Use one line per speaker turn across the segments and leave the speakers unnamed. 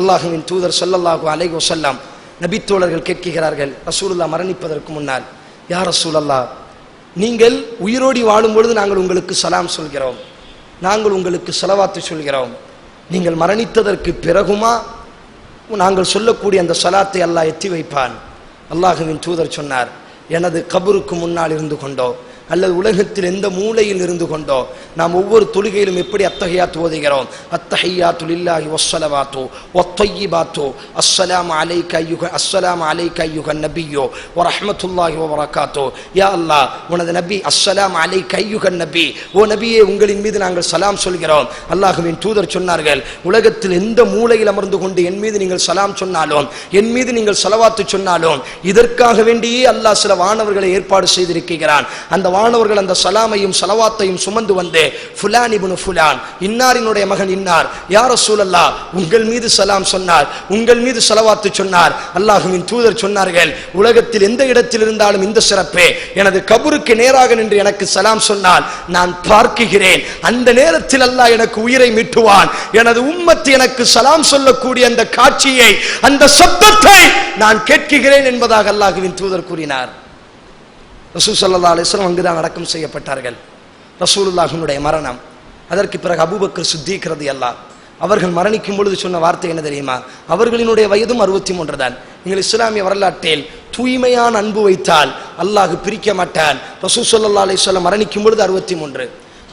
அல்லாஹுவின் தூதர் சொல்லல்லாஹு அலைகோ சொல்லாம் நபித்தோழர்கள் கேட்கிறார்கள் ரசூலுல்லா மரணிப்பதற்கு முன்னால் யார் ரசூலல்லா நீங்கள் உயிரோடி வாழும் பொழுது நாங்கள் உங்களுக்கு சலாம் சொல்கிறோம். நாங்கள் உங்களுக்கு செலவாத்து சொல்கிறோம். நீங்கள் மரணித்ததற்கு பிறகுமா நாங்கள் சொல்லக்கூடிய அந்த சலாத்தை அல்லாஹ் எத்தி வைப்பான். அல்லாஹுவின் தூதர் சொன்னார் எனது கபருக்கு முன்னால் இருந்து கொண்டோ அல்லது உலகத்தில் எந்த மூலையில் இருந்து கொண்டோ நாம் ஒவ்வொரு தொழுகையிலும் எப்படி அத்தகையாத்து ஓதுகிறோம்? அத்தஹையாத்து லில்லாஹி வஸ்ஸலவாத்து வத்தய்யிபாத்து அஸ்ஸலாம் அலைக்க ஐயுக அஸ்ஸலாம் அலைக்க ஐயுக நபியோ வ ரஹ்மத்துல்லாஹி வரக்காத்தோ யா அல்லாஹ் உனது நபி அஸ்ஸலாம் அலைக்க ஐயுக நபி ஓ நபியே உங்களின் மீது நாங்கள் சலாம் சொல்கிறோம். அல்லாஹுவின் தூதர் சொன்னார்கள் உலகத்தில் எந்த மூலையில் அமர்ந்து கொண்டு என் மீது நீங்கள் சலாம் சொன்னாலும் என் மீது நீங்கள் சலவாத்து சொன்னாலும் இதற்காக வேண்டியே அல்லாஹ் சில வானவர்களை ஏற்பாடு செய்திருக்கிறான். அந்த மாணவர்கள் அந்த சலாமையும் சலவாத்தையும் சுமந்து வந்து ஃபுலான் இபுனு ஃபுலான் இன்னாரினுடைய மகன் இன்னார். யார சூழல்லா உங்கள் மீது சலாம் சொன்னார் உங்கள் மீது சலவாத்து சொன்னார். அல்லாஹுவின் தூதர் சொன்னார்கள் உலகத்தில் எந்த இடத்தில் இருந்தாலும் இந்த சிறப்பே. எனது கபருக்கு நேராக நின்று எனக்கு சலாம் சொன்னால் நான் பார்க்குகிறேன். அந்த நேரத்தில் அல்லாஹ் எனக்கு உயிரை மீட்டுவான். எனது உம்மத்து எனக்கு சலாம் சொல்லக்கூடிய அந்த காட்சியை அந்த சப்தத்தை நான் கேட்கிறேன் என்பதாக அல்லாஹுவின் தூதர் கூறினார். ரசூல் சல்லா அலிஸ்லாம் அங்குதான் அடக்கம் செய்யப்பட்டார்கள். ரசூலுல்லாஹினுடைய மரணம். அதற்கு பிறகு அபூபக்கர் சுத்திக்கிறது அல்லாஹ் அவர்கள் மரணிக்கும் பொழுது சொன்ன வார்த்தை என்ன தெரியுமா? அவர்களினுடைய வயதும் அறுபத்தி மூன்று தான். நீங்கள் இஸ்லாமிய வரலாற்றில் தூய்மையான அன்பு வைத்தால் அல்லாஹ் பிரிக்க மாட்டான். ரசூ சொல்லா அலிஸ்லாம் மரணிக்கும் பொழுது அறுபத்தி மூன்று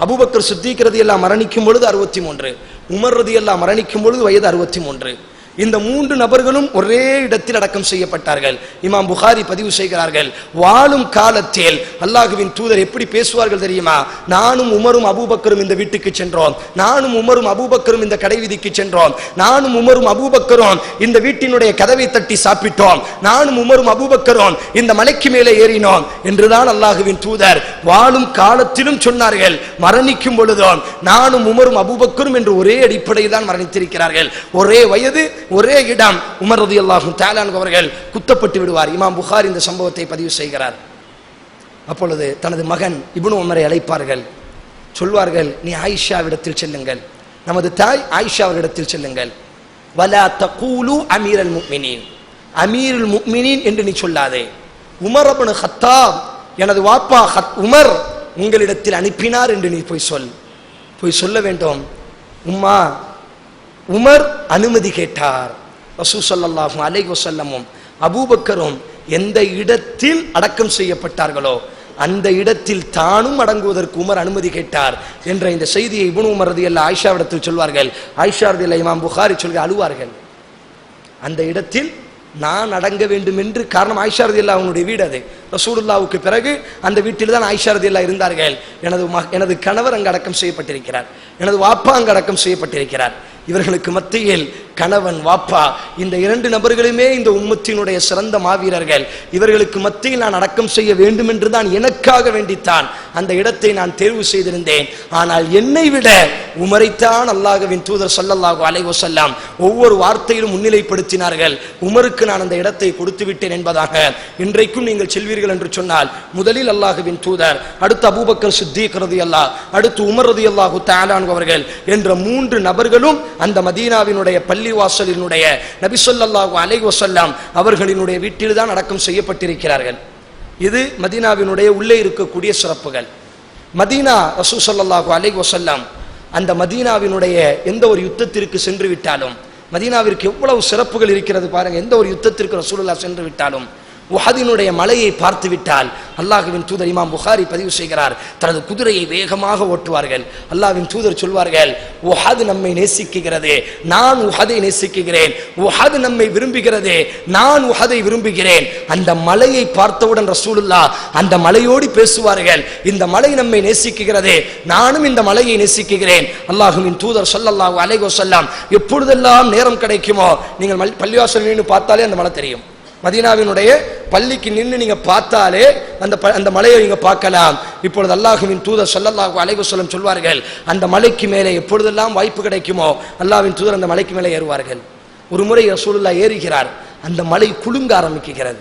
அபூபக்கர் சுத்திக்கிறது எல்லாம் மரணிக்கும் பொழுது அறுபத்தி மூன்று உமர் ரதி எல்லாம் மரணிக்கும் பொழுது வயது அறுபத்தி மூன்று இந்த மூன்று நபர்களும் ஒரே இடத்தில் அடக்கம் செய்யப்பட்டார்கள். இமாம் புகாரி பதிவு செய்கிறார்கள். வாழும் காலத்தில் அல்லாஹுவின் தூதர் எப்படி பேசுவார்கள் தெரியுமா? நானும் உமரும் அபூபக்கரும் இந்த வீட்டுக்கு சென்றோம். நானும் உமரும் அபூபக்கரும் இந்த கடை வீதிக்கு சென்றோம். நானும் உமரும் அபூபக்கரும் இந்த வீட்டினுடைய கதவை தட்டி சாப்பிட்டோம். நானும் உமரும் அபூபக்கரும் இந்த மலைக்கு மேலே ஏறினோம் என்றுதான் அல்லாஹுவின் தூதர் வாழும் காலத்திலும் சொன்னார்கள். மரணிக்கும் பொழுதும் நானும் உமரும் அபூபக்கரும் என்று ஒரே அடிப்படையில் தான் மரணித்திருக்கிறார்கள். ஒரே வயது ஒரே இடம் உமர் ரதி அல்லாஹும் தாலான் அவர்கள் குத்தப்பட்டு விடுவார். இமாம் புகார் இந்த சம்பவத்தை பதிவு செய்கிறார். அப்பொழுது தனது மகன் இபுனு உமரை அழைப்பார்கள். சொல்வார்கள் நீ ஆயிஷாவிடத்தில் செல்லுங்கள். நமது தாய் ஆயிஷா ஆயிஷாவிடத்தில் செல்லுங்கள். வலா தகூலு அமீரல் அமீர் அல் முக்மினின் என்று நீ சொல்லாதே. உமர் அபனு ஹத்தாப் எனது வாப்பா ஹத் உமர் உங்களிடத்தில் அனுப்பினார் என்று நீ போய் சொல். போய் சொல்ல வேண்டும். உம்மா உமர் அனுமதி கேட்டார். ரசூ ஸல்லல்லாஹு அலைஹி அபூபக்கரும் எந்த இடத்தில் அடக்கம் செய்யப்பட்டார்களோ அந்த இடத்தில் தானும் அடங்குவதற்கு உமர் அனுமதி கேட்டார் என்ற இந்த செய்தியை இப்னு உமர் ரதியல்லாஹு ஆயிஷாவிடத்தில் சொல்வார்கள். ஆயிஷா ரதியல்லாஹு இமாம் புகாரி சொல்க அழுவார்கள். அந்த இடத்தில் நான் அடங்க வேண்டும் என்று காரணம் ஆயிஷா ரதியல்லா அவனுடைய வீடு அது. ரசூலுல்லாவுக்கு பிறகு அந்த வீட்டில் தான் ஐஷாரதியெல்லாம் இருந்தார்கள். எனது எனது கணவர் அங்கு அடக்கம் செய்யப்பட்டிருக்கிறார். எனது வாப்பா அங்கு அடக்கம் செய்யப்பட்டிருக்கிறார். இவர்களுக்கு மத்தியில் கணவன் வாப்பா இந்த இரண்டு நபர்களுமே இந்த உம்மத்தினுடைய சிறந்த மாவீரர்கள். இவர்களுக்கு மத்தியில் நான் அடக்கம் செய்ய வேண்டும் என்று தான் எனக்காக வேண்டித்தான். அந்த இடத்தை நான் தேர்வு செய்திருந்தேன். ஆனால் என்னை விட உமரைத்தான் அல்லாஹ்வின் தூதர் ஸல்லல்லாஹு அலைஹி வஸல்லம் ஒவ்வொரு வார்த்தையிலும் முன்னிலைப்படுத்தினார்கள். உமருக்கு நான் அந்த இடத்தை கொடுத்து விட்டேன் என்பதாக இன்றைக்கும் நீங்கள் செல்வீர்கள் என்று சொன்னால் முதலில் அல்லாஹ்வின் தூதர் அடுத்து அபூபக்கர் சித்திக் ரலியல்லாஹ் அடுத்து உமர் ரலியல்லாஹு தாலான் அவர்கள் என்ற மூன்று நபர்களும் அந்த மதீனாவினுடைய பள்ளிவாசலினுடைய நபி ஸல்லல்லாஹு அலை வசல்லாம் அவர்களினுடைய வீட்டில் தான் அடக்கம் செய்யப்பட்டிருக்கிறார்கள். இது மதீனாவினுடைய உள்ளே இருக்கக்கூடிய சிறப்புகள். மதீனா ரசூ சொல்லாஹு அலை வசல்லாம் அந்த மதீனாவினுடைய எந்த ஒரு யுத்தத்திற்கு சென்று விட்டாலும் மதீனாவிற்கு எவ்வளவு சிறப்புகள் இருக்கிறது பாருங்க எந்த ஒரு யுத்தத்திற்கு ரசூலுல்லா சென்று விட்டாலும் உஹதினுடைய மலையை பார்த்து விட்டால் அல்லாஹுவின் தூதர் இமாம் புகாரி பதிவு செய்கிறார். தனது குதிரையை வேகமாக ஓட்டுவார்கள். அல்லாவின் தூதர் சொல்வார்கள் உஹது நம்மை நேசிக்குகிறது. நான் உஹதை நேசிக்குகிறேன். உஹது நம்மை விரும்புகிறது. நான் உஹதை விரும்புகிறேன். அந்த மலையை பார்த்தவுடன் ரசூலுல்லா அந்த மலையோடு பேசுவார்கள் இந்த மலை நம்மை நேசிக்குகிறது. நானும் இந்த மலையை நேசிக்குகிறேன். அல்லாஹுவின் தூதர் சொல்லல்லாஹு அலைகோ சொல்லாம் எப்பொழுதெல்லாம் நேரம் கிடைக்குமோ? நீங்கள் மல்- பள்ளிவாசல் பார்த்தாலே அந்த மலை தெரியும். மதீனாவினுடைய பள்ளிக்கு நின்று நீங்கள் பார்த்தாலே அந்த ப- அந்த மலையை நீங்கள் பார்க்கலாம். இப்பொழுது அல்லாஹுவின் தூதர் சொல்லல்லாஹு அலைவு சொல்லம் சொல்வார்கள் அந்த மலைக்கு மேலே எப்பொழுதெல்லாம் வாய்ப்பு கிடைக்குமோ அல்லாவின் தூதர் அந்த மலைக்கு மேலே ஏறுவார்கள். ஒரு முறை சூழலாக ஏறுகிறார். அந்த மலை குலுங்க ஆரம்பிக்கிறது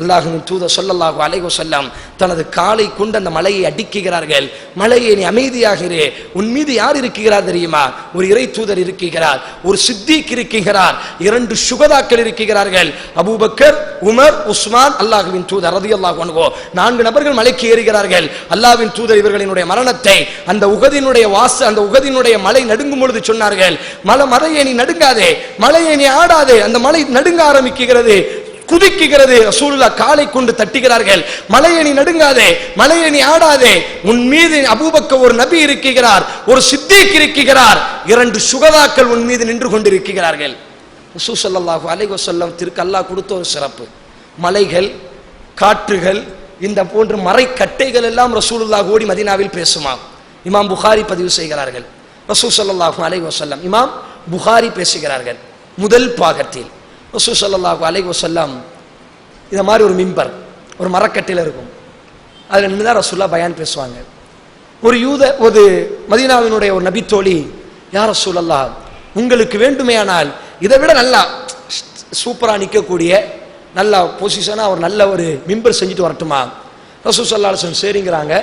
அல்லாஹுவின் தூத சொல்லல்லாஹு அலைகோ வஸல்லம் தனது காலை கொண்டு அந்த மலையை அடிக்குகிறார்கள். மலையை நீ அமைதியாகிறே. உன் மீது யார் இருக்கிறார் தெரியுமா? ஒரு இறை தூதர் இருக்கிறார். ஒரு சித்திக் இருக்கிறார். இரண்டு சுகதாக்கள் இருக்கிறார்கள். அபூபக்கர் உமர் உஸ்மான் அல்லாஹுவின் தூதர் ரதியல்லாஹு அனுகோ நான்கு நபர்கள் மலைக்கு ஏறுகிறார்கள். அல்லாவின் தூதர் இவர்களினுடைய மரணத்தை அந்த உகதினுடைய வாச அந்த உகதினுடைய மலை நடுங்கும் பொழுது சொன்னார்கள். மலை மலையை நீ நடுங்காதே. மலையை நீ ஆடாதே. அந்த மலை நடுங்க ஆரம்பிக்கிறது. குதிக்குகிறது ரசூலுல்லா காலை கொண்டு தட்டுகிறார்கள். மலையணி நடுங்காதே மலையணி ஆடாதே. உன் மீது அபூபக்க ஒரு நபி இருக்கிறார் ஒரு சித்திக் இருக்கிறார். இரண்டு சுகதாக்கள் உன் மீது நின்று கொண்டிருக்கிறார்கள். ரசூல் ஸல்லல்லாஹு அலைஹி வஸல்லம் திருக்கு அல்லாஹ் கொடுத்த ஒரு சிறப்பு. மலைகள் காற்றுகள் இந்த போன்ற மறைக்கட்டைகள் எல்லாம் ரசூலுல்லாஹ் ஓடி மதீனாவில் பேசுமாம். இமாம் புகாரி பதிவு செய்கிறார்கள். ரசூல் ஸல்லல்லாஹு அலைஹி வஸல்லம் இமாம் புகாரி பேசுகிறார்கள். முதல் பாகத்தில் ரசூல் ஸல்லல்லாஹு அலைஹி வசல்லாம் இந்த மாதிரி ஒரு மிம்பர் ஒரு மரக்கட்டையில் இருக்கும். அதில் நின்று தான் ரசூல்லா பயான் பேசுவாங்க. ஒரு யூத ஒரு மதீனாவினுடைய ஒரு நபித்தோழி யார் ரசூலல்லா உங்களுக்கு வேண்டுமேயானால் இதை விட நல்லா சூப்பராக நிற்கக்கூடிய நல்ல பொசிஷனாக ஒரு நல்ல ஒரு மிம்பர் செஞ்சுட்டு வரட்டுமா? ரசூல் சல்லா சரிங்கிறாங்க.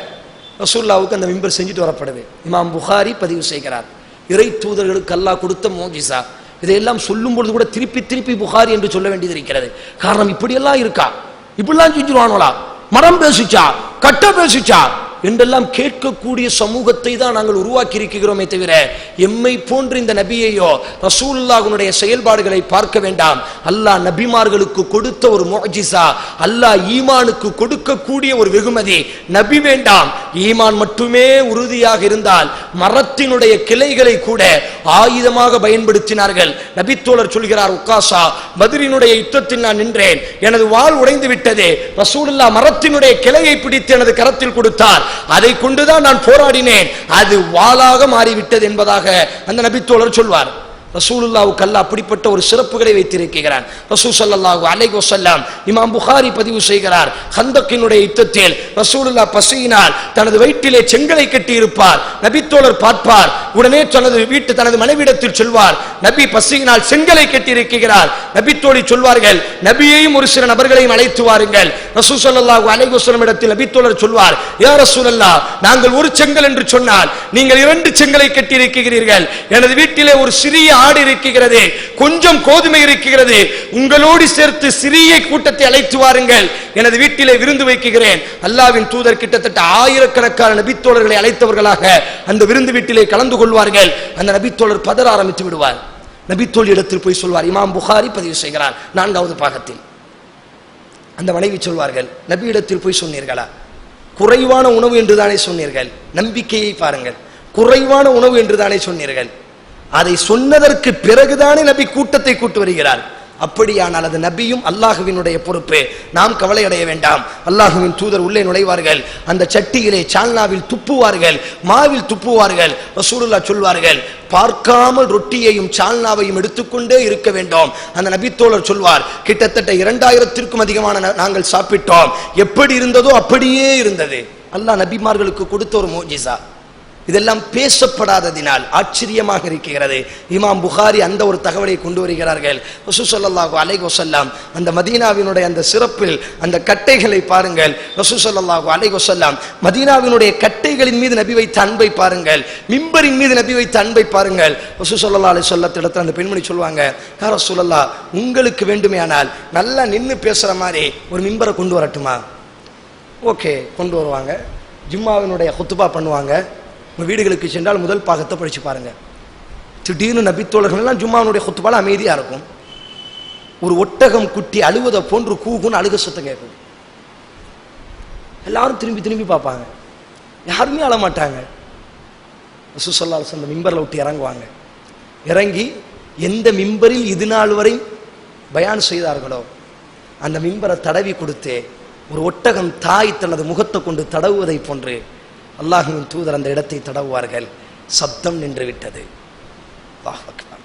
ரசூல்லாவுக்கு அந்த மிம்பர் செஞ்சுட்டு வரப்படுது. இமாம் புகாரி பதிவு செய்கிறார். இறை தூதர்களுக்கு அல்லாஹ் கொடுத்த மோஜிசா இதையெல்லாம் சொல்லும் பொழுது கூட திருப்பி திருப்பி புகாரி என்று சொல்ல வேண்டியது இருக்கிறது. காரணம் இப்படியெல்லாம் இருக்கா? இப்படிலாம் செஞ்சுருவானுங்களா மரம் பேசிச்சா? கட்ட பேசிச்சா? என்றெல்லாம் கேட்கக்கூடிய சமூகத்தை தான் நாங்கள் உருவாக்கி இருக்கிறோமே தவிர எம்மை போன்ற இந்த நபியையோ ரசூலுல்லாஹ்வுடைய செயல்பாடுகளை பார்க்க வேண்டாம். அல்லாஹ் நபிமார்களுக்கு கொடுத்த ஒரு மோஜிசா அல்லாஹ் ஈமானுக்கு கொடுக்கக்கூடிய ஒரு வெகுமதி. நபி வேண்டாம். ஈமான் மட்டுமே உறுதியாக இருந்தால் மரத்தினுடைய கிளைகளை கூட ஆயுதமாக பயன்படுத்தினார்கள். நபித்தோழர் சொல்கிறார் உக்காசா மதுரினுடைய யுத்தத்தில் நான் நின்றேன். எனது வாள் உடைந்து விட்டது. ரசூலுல்லா மரத்தினுடைய கிளையை பிடித்து எனது கரத்தில் கொடுத்தார். அதை கொண்டுதான் நான் போராடினேன். அது வாளாக மாறிவிட்டது என்பதாக அந்த நபித்தோழர் சொல்வார். ரசூலுல்லாவுக்கு அல்ல அப்படிப்பட்ட ஒரு சிறப்புகளை வைத்திருக்கிறான் ரசூல் ஸல்லல்லாஹு அலைஹி வஸல்லம் இமாம் புகாரி பதிவு செய்கிறார். ஹந்தக்கினுடைய யுத்தத்தில் ரசூலுல்லா பசியினால் தனது வயிற்றிலே செங்கலை கட்டி இருப்பார் நபித்தோழர் பார்ப்பார். உடனே தனது வீட்டு தனது மனைவிடத்தில் சொல்வார். நபி பசியினால் செங்கலை கட்டி இருக்கிறார் நபித்தோழி சொல்வார்கள் நபியையும் ஒரு சில நபர்களையும் அழைத்து வாருங்கள். ரசூல் ஸல்லல்லாஹு அலைஹி வஸல்லம் இடத்தில் நபித்தோழர் சொல்வார் ஏ ரசூலல்லா நாங்கள் ஒரு செங்கல் என்று சொன்னால் நீங்கள் இரண்டு செங்கலை கட்டி இருக்கிறீர்கள் எனது வீட்டிலே ஒரு சிறிய ஆடு இருக்கிறது கொஞ்சம் கோதுமை இருக்கிறது. உங்களோடு சேர்த்து சிறிய கூட்டத்தை அழைத்து வாருங்கள். எனது வீட்டிலே விருந்து வைக்கிறேன். அல்லாவின் தூதர் கிட்டத்தட்ட ஆயிரக்கணக்கான நபித்தோழர்களை அழைத்தவர்களாக அந்த விருந்து வீட்டிலே கலந்து கொள்வார்கள். அந்த நபித்தோழர் பதற ஆரம்பித்து விடுவார். நபித்தோழி இடத்தில் போய் சொல்வார் இமாம் புகாரி பதிவு செய்கிறார். நான்காவது பாகத்தில். அந்த மனைவி சொல்வார்கள் நபி இடத்தில் போய் சொன்னீர்களா? குறைவான உணவு என்று தானே சொன்னீர்கள். நம்பிக்கையை பாருங்கள். குறைவான உணவு என்று தானே சொன்னீர்கள். அதை சொன்னதற்கு பிறகுதானே நபி கூட்டத்தை கூட்டு வருகிறார். அப்படியானால் அது நபியும் அல்லாஹுவினுடைய பொறுப்பு. நாம் கவலை அடைய வேண்டாம். அல்லாஹுவின் தூதர் உள்ளே நுழைவார்கள். அந்த சட்டியிலே சால்னாவில் துப்புவார்கள். மாவில் துப்புவார்கள். ரசூலுல்லா சொல்வார்கள் பார்க்காமல் ரொட்டியையும் சால்னாவையும் எடுத்துக்கொண்டே இருக்க வேண்டும். அந்த நபித்தோழர் சொல்வார் கிட்டத்தட்ட இரண்டாயிரத்திற்கும் அதிகமான நாங்கள் சாப்பிட்டோம். எப்படி இருந்ததோ அப்படியே இருந்தது. அல்லாஹ் நபிமார்களுக்கு கொடுத்த ஒரு மோஜிசா. இதெல்லாம் பேசப்படாததினால் ஆச்சரியமாக இருக்கிறது. இமாம் புகாரி அந்த ஒரு தகவலை கொண்டு வருகிறார்கள். ரசூல் ஸல்லல்லாஹு அலைஹி அந்த மதீனாவினுடைய அந்த சிறப்பில் அந்த கட்டைகளை பாருங்கள். ரசூல் ஸல்லல்லாஹு அலைஹி மதீனாவினுடைய கட்டைகளின் மீது நபி வைத்த அன்பை பாருங்கள். மிம்பரின் மீது நபி வைத்த அன்பை பாருங்கள். ரசூல் அலை அலைஹி வஸல்லத்திடத்தில் அந்த பெண்மணி சொல்லுவாங்க யா சொல்லல்லா உங்களுக்கு வேண்டுமேயானால் நல்லா நின்று பேசுகிற மாதிரி ஒரு மிம்பரை கொண்டு வரட்டுமா? ஓகே கொண்டு வருவாங்க. ஜும்மாவினுடைய குத்துபா பண்ணுவாங்க. உங்கள் வீடுகளுக்கு சென்றால் முதல் பாகத்தை படிச்சு பாருங்க. திடீர்னு நபித்தோழர்கள் எல்லாம் ஜும்மாவினுடைய அமைதியாக இருக்கும். ஒரு ஒட்டகம் குட்டி அழுவதை போன்று கூகுன்னு அழுக சுத்தம் கேட்கும் எல்லாரும் திரும்பி திரும்பி பார்ப்பாங்க. யாருமே அழ மாட்டாங்க. சொந்த மிம்பரில் விட்டு இறங்குவாங்க. இறங்கி எந்த மிம்பரில் இது நாள் வரை பயான் செய்தார்களோ அந்த மிம்பரை தடவி கொடுத்து ஒரு ஒட்டகம் தாய் தனது முகத்தை கொண்டு தடவுவதை போன்று அல்லாஹுவின் தூதர் அந்த இடத்தை தடவுவார்கள். சப்தம் நின்றுவிட்டது. அல்லாஹ் அக்பர்.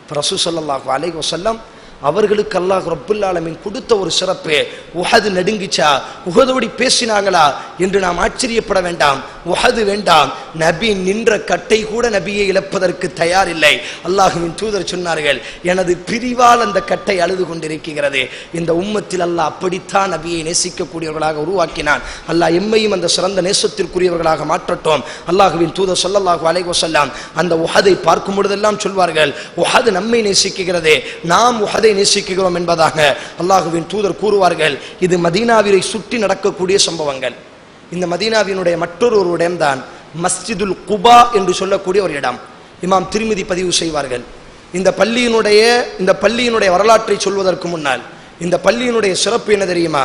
இப்போ ரசூ ஸல்லல்லாஹு அலைஹி வசல்லம் அவர்களுக்கு அல்லாஹ் ரப்புல்லாலமின் கொடுத்த ஒரு சிறப்பு. உஹது நடுங்கிச்சா? உஹதோடி பேசினாங்களா? என்று நாம் ஆச்சரியப்பட வேண்டாம். உஹது வேண்டாம். நபி நின்ற கட்டை கூட நபியை இழப்பதற்கு தயார் இல்லை அல்லாஹுவின் தூதர் சொன்னார்கள் எனது பிரிவால் அந்த கட்டை அழுது கொண்டிருக்கிறது. இந்த உம்மத்தில் அல்லாஹ் அப்படித்தான் நபியை நேசிக்கக்கூடியவர்களாக உருவாக்கினான். அல்லாஹ் எம்மையும் அந்த சிறந்த நேசத்திற்குரியவர்களாக மாற்றட்டும். அல்லாஹுவின் தூதர் சொல்லல்லாஹு அலைகோ சொல்லாம் அந்த உஹதை பார்க்கும் பொழுதெல்லாம் சொல்வார்கள் உஹது நம்மை நேசிக்கிறது. நாம் உஹதை நேசிக்கிறோம் என்பதாக அல்லாஹுவின் தூதர் கூறுவார்கள். இது மதீனாவிரை சுற்றி நடக்கக்கூடிய சம்பவங்கள். இந்த மதீனாவினுடைய மற்றொரு ஒரு இடம்தான் மஸ்ஜிதுல் குபா என்று சொல்லக்கூடிய ஒரு இடம். இமாம் திருமதி பதிவு செய்வார்கள். இந்த பள்ளியினுடைய இந்த பள்ளியினுடைய வரலாற்றை சொல்வதற்கு முன்னால் இந்த பள்ளியினுடைய சிறப்பு என்ன தெரியுமா?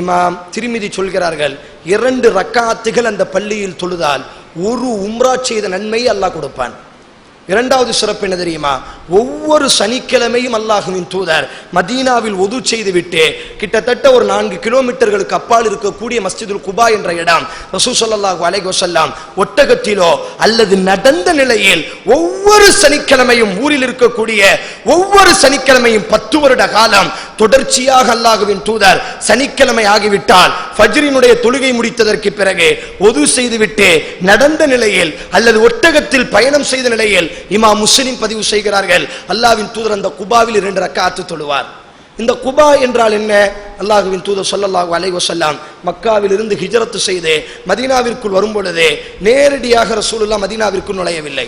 இமாம் திருமிதி சொல்கிறார்கள் இரண்டு ரக்காத்துகள் அந்த பள்ளியில் தொழுதால் ஒரு உம்ரா செய்த நன்மையை அல்லாஹ் கொடுப்பான். இரண்டாவது சிறப்பு என்ன தெரியுமா? ஒவ்வொரு சனிக்கிழமையும் அல்லாஹுவின் தூதர் மதீனாவில் ஒது செய்துவிட்டு கிட்டத்தட்ட ஒரு நான்கு கிலோமீட்டர்களுக்கு அப்பால் இருக்கக்கூடிய மஸ்ஜிதுல் குபா என்ற இடம் ரசூ சொல்லாஹு அலை வசல்லாம் ஒட்டகத்திலோ அல்லது நடந்த நிலையில் ஒவ்வொரு சனிக்கிழமையும் ஊரில் இருக்கக்கூடிய ஒவ்வொரு சனிக்கிழமையும் பத்து வருட காலம் தொடர்ச்சியாக அல்லாஹுவின் தூதர் சனிக்கிழமை ஆகிவிட்டால் ஃபஜ்ரினுடைய தொழுகை முடித்ததற்கு பிறகு ஒது செய்துவிட்டு நடந்த நிலையில் அல்லது ஒட்டகத்தில் பயணம் செய்த நிலையில் இமா முஸ்லிம் பதிவு செய்கிறார்கள். அல்லாஹ்வின் தூதர் அந்த குபாவில் இரண்டு ரக்காத்து தொழுவார். இந்த குபா என்றால் என்ன? அல்லாஹுவின் தூதர் சொல்லல்லாஹு அலைவ சொல்லாம் மக்காவில் இருந்து ஹிஜரத்து செய்து மதீனாவிற்குள் வரும் பொழுது நேரடியாக ரசூலுல்லா மதீனாவிற்குள் நுழையவில்லை.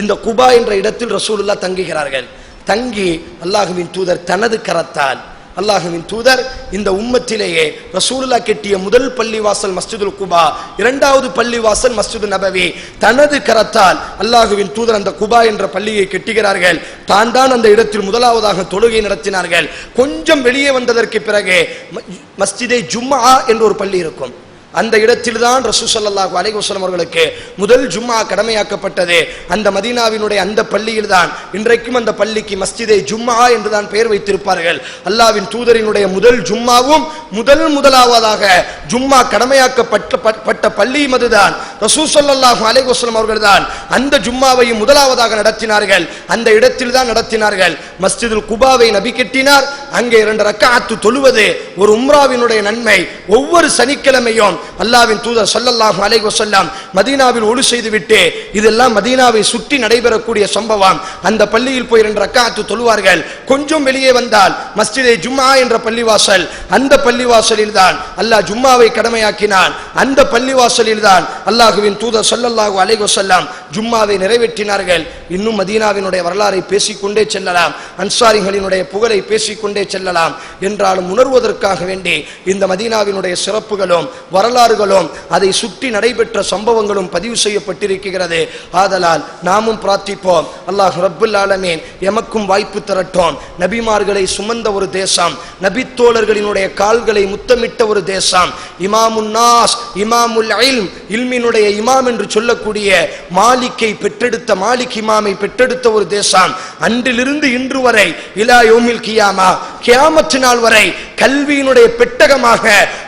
இந்த குபா என்ற இடத்தில் ரசூலுல்லா தங்குகிறார்கள். தங்கி அல்லாஹுவின் தூதர் தனது கரத்தால் அல்லாஹுவின் தூதர் இந்த உம்மத்திலேயே ரசூலுல்லா கெட்டிய முதல் பள்ளிவாசல் மஸ்ஜிதுல் குபா இரண்டாவது பள்ளிவாசல் மஸ்ஜிது நபவி தனது கரத்தால் அல்லாஹுவின் தூதர் அந்த குபா என்ற பள்ளியை கெட்டுகிறார்கள். தான் தான் அந்த இடத்தில் முதலாவதாக தொழுகை நடத்தினார்கள். கொஞ்சம் வெளியே வந்ததற்கு பிறகு மஸ்ஜிதே ஜும்மா என்று ஒரு பள்ளி இருக்கும். அந்த இடத்தில்தான் ரசூ ஸல்லல்லாஹு அலைஹி அவர்களுக்கு முதல் ஜும்மா கடமையாக்கப்பட்டது. அந்த மதீனாவினுடைய அந்த பள்ளியில் தான் இன்றைக்கும் அந்த பள்ளிக்கு மஸ்ஜிதே ஜும்மா என்று தான் பெயர் வைத்திருப்பார்கள். அல்லாவின் தூதரினுடைய முதல் ஜும்மாவும் முதல் முதலாவதாக ஜும்மா கடமையாக்கப்பட்ட பட்- பட்ட பள்ளியும் அதுதான் ரசூ ஸல்லல்லாஹு அலைஹி அவர்கள் தான் அந்த ஜும்மாவையும் முதலாவதாக நடத்தினார்கள். அந்த இடத்தில் தான் நடத்தினார்கள். மஸ்ஜிதுல் குபாவை நபி கட்டினார். அங்கே இரண்டு ரக்காத்து தொழுவது ஒரு உம்ராவினுடைய நன்மை. ஒவ்வொரு சனிக்கிழமையும் அல்லாவின் தூதர் ஸல்லல்லாஹு அலைஹி மதீனாவில் ஒழு செய்துவிட்டு இதெல்லாம் மதீனாவை சுற்றி நடைபெறக்கூடிய சம்பவம். அந்த பள்ளியில் போய் இரண்டு ரக்காத்து தொழுவார்கள். கொஞ்சம் வெளியே வந்தால் மஸ்ஜிதே ஜும்மா என்ற பள்ளிவாசல். அந்த பள்ளி பள்ளிவாசலில் தான் அல்லாஹ் ஜும்மாவை கடமையாக்கினான். அந்த பள்ளிவாசலில் தான் அல்லாஹுவின் தூதர் ஸல்லல்லாஹு அலைவசல்லாம் ஜும்மாவை நிறைவேற்றினார்கள். இன்னும் மதீனாவினுடைய வரலாறை பேசிக்கொண்டே செல்லலாம். அன்சாரிகளினுடைய புகழை பேசிக்கொண்டே செல்லலாம். என்றாலும் உணர்வதற்காக வேண்டி இந்த மதீனாவினுடைய சிறப்புகளும் வரலாறுகளும் அதை சுற்றி நடைபெற்ற சம்பவங்களும் பதிவு செய்யப்பட்டிருக்கிறது. ஆதலால் நாமும் பிரார்த்திப்போம். அல்லாஹ் ரப்புல் ஆலமீன் எமக்கும் வாய்ப்பு தரட்டும். நபிமார்களை சுமந்த ஒரு தேசம் நபித்தோழர்களினுடைய கால்களை முத்தமிட்ட ஒரு தேசம் இமாமுன் நாஸ் இமாமுல் இல்மினுடைய இமாம் என்று சொல்லக்கூடிய மாலி மாலிக்கை பெற்றெடுத்த மாலிக் இமாமை பெற்றெடுத்த ஒரு தேசம். அன்றிலிருந்து இன்று வரை இலா யோமில் கியாமா கியாமத்து நாள் வரை கல்வியினுடைய பெட்டகமாக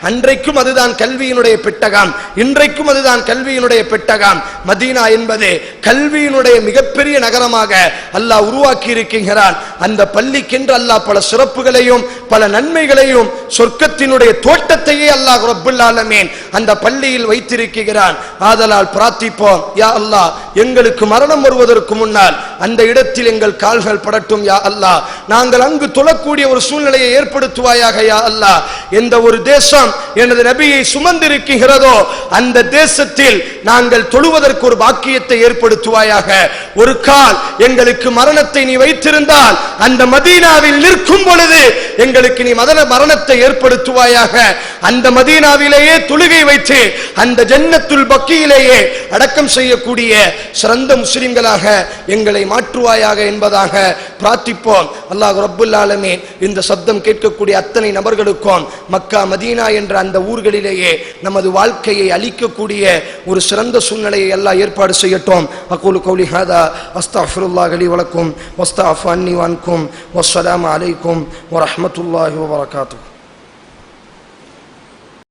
அன்றைக்கும் அதுதான் கல்வியினுடைய பெட்டகம். இன்றைக்கும் அதுதான் கல்வியினுடைய பெட்டகம். மதீனா என்பது கல்வியினுடைய மிகப்பெரிய நகரமாக அல்லாஹ் உருவாக்கி இருக்கின்றான் அந்த பள்ளிக்கென்று அல்லாஹ் பல சிறப்புகளையும் பல நன்மைகளையும் சொர்க்கத்தினுடைய தோட்டத்தையே அல்லாஹ் ரபுல் ஆலமீன் அந்த பள்ளியில் வைத்திருக்கிறான். ஆதலால் பிரார்த்திப்போம் யா அல்லாஹ் எங்களுக்கு மரணம் வருவதற்கு முன்னால் அந்த இடத்தில் எங்கள் கால்கள் படட்டும் யா அல்லாஹ். நாங்கள் அங்கு தொழக்கூடிய ஒரு சூழ்நிலையை ஏற்படுத்துவாயாக யா அல்லாஹ் எந்த ஒரு தேசம் எனது நபியை சுமந்திருக்கிறதோ அந்த தேசத்தில் நாங்கள் தொழுவதற்கு ஒரு பாக்கியத்தை ஏற்படுத்துவாயாக. ஒரு கால் எங்களுக்கு மரணத்தை நீ வைத்திருந்தால் அந்த மதீனாவில் நிற்கும் பொழுது எங்களுக்கு நீ மதன மரணத்தை ஏற்படுத்துவாயாக. அந்த மதீனாவிலேயே தொழுகை வைத்து அந்த ஜன்னத்துல் பக்கியிலேயே அடக்கம் செய்யக்கூடிய சிறந்த முஸ்லிம்களாக எங்களை மாற்றுவாயாக என்பதாக பிரார்த்திப்போம். அல்லாஹ் ரபுல்லாலமே இந்த சப்தம் கேட்கக்கூடிய அத்தனை எத்தனை நபர்களுக்கும் மக்கா மதீனா என்ற அந்த ஊர்களிலேயே நமது வாழ்க்கையை அளிக்கக்கூடிய ஒரு சிறந்த சூழ்நிலையை எல்லாம் ஏற்பாடு செய்யட்டும். அக்கூலு கௌலி ஹாதா அஸ்தாஃபிருல்லாஹ் அலி வலக்கும் வஸ்தாஃப் அன்னி வான்கும் வஸ்ஸலாமு அலைக்கும் வரமத்துல்லாஹி வபரகாத்துஹு